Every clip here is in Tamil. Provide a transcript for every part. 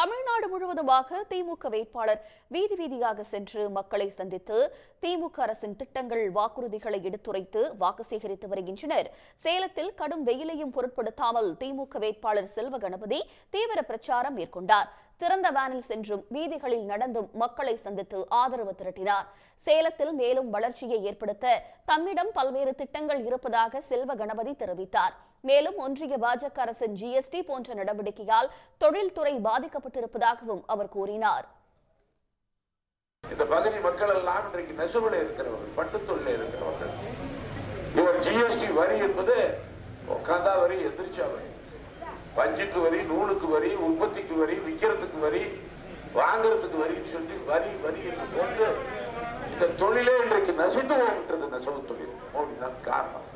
தமிழ்நாடு முழுவதுமாக திமுக வேட்பாளர் வீதி வீதியாக சென்று மக்களை சந்தித்து திமுக அரசின் திட்டங்கள் வாக்குறுதிகளை எடுத்துரைத்து வாக்கு சேகரித்து வருகின்றனர். சேலத்தில் கடும் வெயிலையும் பொருட்படுத்தாமல் திமுக வேட்பாளர் செல்வ கணபதி தீவிர பிரச்சாரம் மேற்கொண்டார். திறந்த வேனில் சென்றும் வீதிகளில் நடந்தும் மக்களை சந்தித்து ஆதரவு திரட்டினார். சேலத்தில் மேலும் வளர்ச்சியை ஏற்படுத்த தம்மிடம் பல்வேறு திட்டங்கள் இருப்பதாக செல்வ கணபதி தெரிவித்தார். மேலும் ஒன்றிய பாஜக அரசின் ஜிஎஸ்டி போன்ற நடவடிக்கையால் தொழில்துறை பாதிக்கப்பட்டிருப்பதாகவும் அவர் கூறினார். இந்த பகுதி மக்கள் எல்லாம் இன்றைக்கு நெசவுல இருக்கிறவர்கள் பட்டுத்தொழில இருக்கிறவர்கள். இவர் ஜிஎஸ்டி வரி என்பது உட்காந்தா வரி எதிர்ச்சா வரி. பஞ்சுக்கு வரி நூலுக்கு வரி உற்பத்திக்கு வரி விற்கிறதுக்கு வரி வாங்குறதுக்கு வரின்னு சொல்லி வரி வரி என்று போட்டு இந்த தொழிலே இன்றைக்கு நசித்து போகின்றது நெசவு தொழில். அப்படிதான் காரணம்.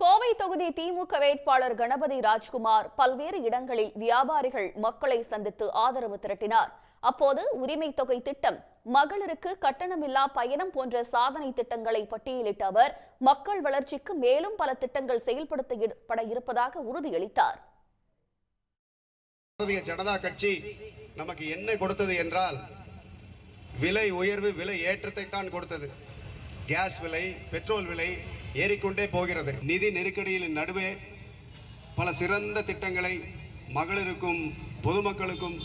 கோவை தொகுதி திமுக வேட்பாளர் கணபதி ராஜ்குமார் பல்வேறு இடங்களில் வியாபாரிகள் மக்களை சந்தித்து ஆதரவு திரட்டினார். அப்போது உரிமை தொகை திட்டம் மகளிருக்கு கட்டணமில்லா பயணம் போன்ற சாதனை திட்டங்களை பட்டியலிட்ட அவர் மக்கள் வளர்ச்சிக்கு மேலும் பல திட்டங்கள் செயல்படுத்தப்பட இருப்பதாக உறுதியளித்தார். பாரதிய ஜனதா கட்சி நமக்கு என்ன கொடுத்தது என்றால் விலை உயர்வு விலை ஏற்றத்தை தான் கொடுத்தது. கேஸ் விலை பெட்ரோல் விலை ஏறிக்கொண்டே போகிறது. நிதி நெருக்கடியின் நடுவே பல சிறந்த திட்டங்களை மகளிருக்கும் பொதுமக்களுக்கும்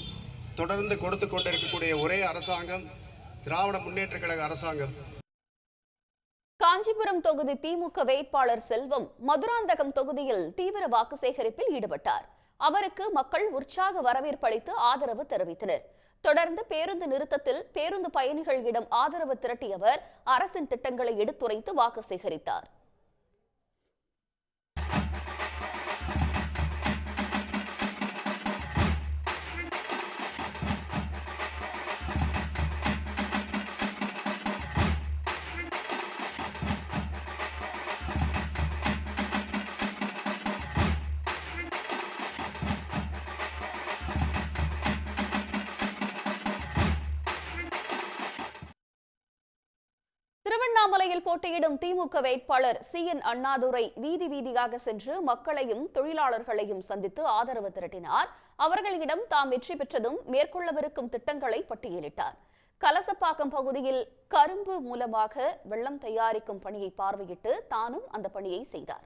தொடர்ந்து கொடுத்து கொண்டிருக்கக்கூடிய ஒரே அரசாங்கம் திராவிட முன்னேற்ற கழக அரசாங்கம். காஞ்சிபுரம் தொகுதி திமுக வேட்பாளர் செல்வம் மதுராந்தகம் தொகுதியில் தீவிர வாக்கு சேகரிப்பில் ஈடுபட்டார். அவருக்கு மக்கள் உற்சாக வரவேற்பளித்து ஆதரவு தெரிவித்தனர். தொடர்ந்து பேருந்து நிறுத்தத்தில் பேருந்து பயணிகளிடம் ஆதரவு திரட்டிய அவர் அரசின் திட்டங்களை எடுத்துரைத்து வாக்கு சேகரித்தார். திருவண்ணாமலையில் போட்டியிடும் திமுக வேட்பாளர் சி. என். அண்ணாதுரை வீதி வீதியாக சென்று மக்களையும் தொழிலாளர்களையும் சந்தித்து ஆதரவு திரட்டினார். அவர்களிடம் தாம் வெற்றி பெற்றதும் மேற்கொள்ளவிருக்கும் திட்டங்களை பட்டியலிட்டார். கலசப்பாக்கம் பகுதியில் கரும்பு மூலமாக வெள்ளம் தயாரிக்கும் பணியை பார்வையிட்டு தானும் அந்த பணியை செய்தார்.